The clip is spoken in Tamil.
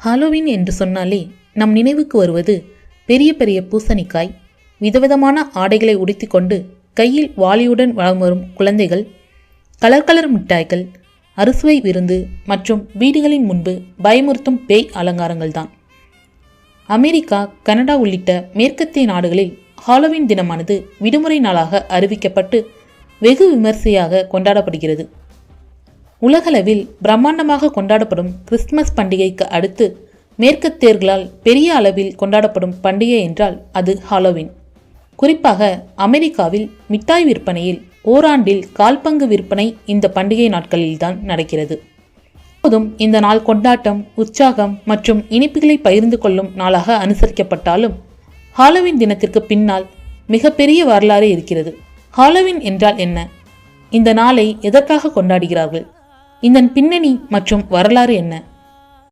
ஹாலோவின் என்று சொன்னாலே நம் நினைவுக்கு வருவது பெரிய பெரிய பூசணிக்காய் விதவிதமான ஆடைகளை உடுத்திக்கொண்டு கையில் வாளியுடன் வளம் வரும் குழந்தைகள் கலர் கலர் மிட்டாய்கள் அறுசுவை விருந்து மற்றும் வீடுகளின் முன்பு பயமுறுத்தும் பேய் அலங்காரங்கள்தான். அமெரிக்கா கனடா உள்ளிட்ட மேற்கத்திய நாடுகளில் ஹாலோவின் தினமானது விடுமுறை நாளாக அறிவிக்கப்பட்டு வெகு விமர்சையாக கொண்டாடப்படுகிறது. உலகளவில் பிரம்மாண்டமாக கொண்டாடப்படும் கிறிஸ்துமஸ் பண்டிகைக்கு அடுத்து மேற்கத்தியர்களால் பெரிய அளவில் கொண்டாடப்படும் பண்டிகை என்றால் அது ஹாலோவின் குறிப்பாக அமெரிக்காவில் மிட்டாய் விற்பனையில் ஓராண்டில் கால்பங்கு விற்பனை இந்த பண்டிகை நாட்களில்தான் நடக்கிறது. எப்போதும் இந்த நாள் கொண்டாட்டம் உற்சாகம் மற்றும் இனிப்புகளை பகிர்ந்து கொள்ளும் நாளாக அனுசரிக்கப்பட்டாலும் ஹாலோவின் தினத்திற்கு பின்னால் மிகப்பெரிய வரலாறு இருக்கிறது. ஹாலோவின் என்றால் என்ன? இந்த நாளை எதற்காக கொண்டாடுகிறார்கள்? இதன் பின்னணி மற்றும் வரலாறு என்ன?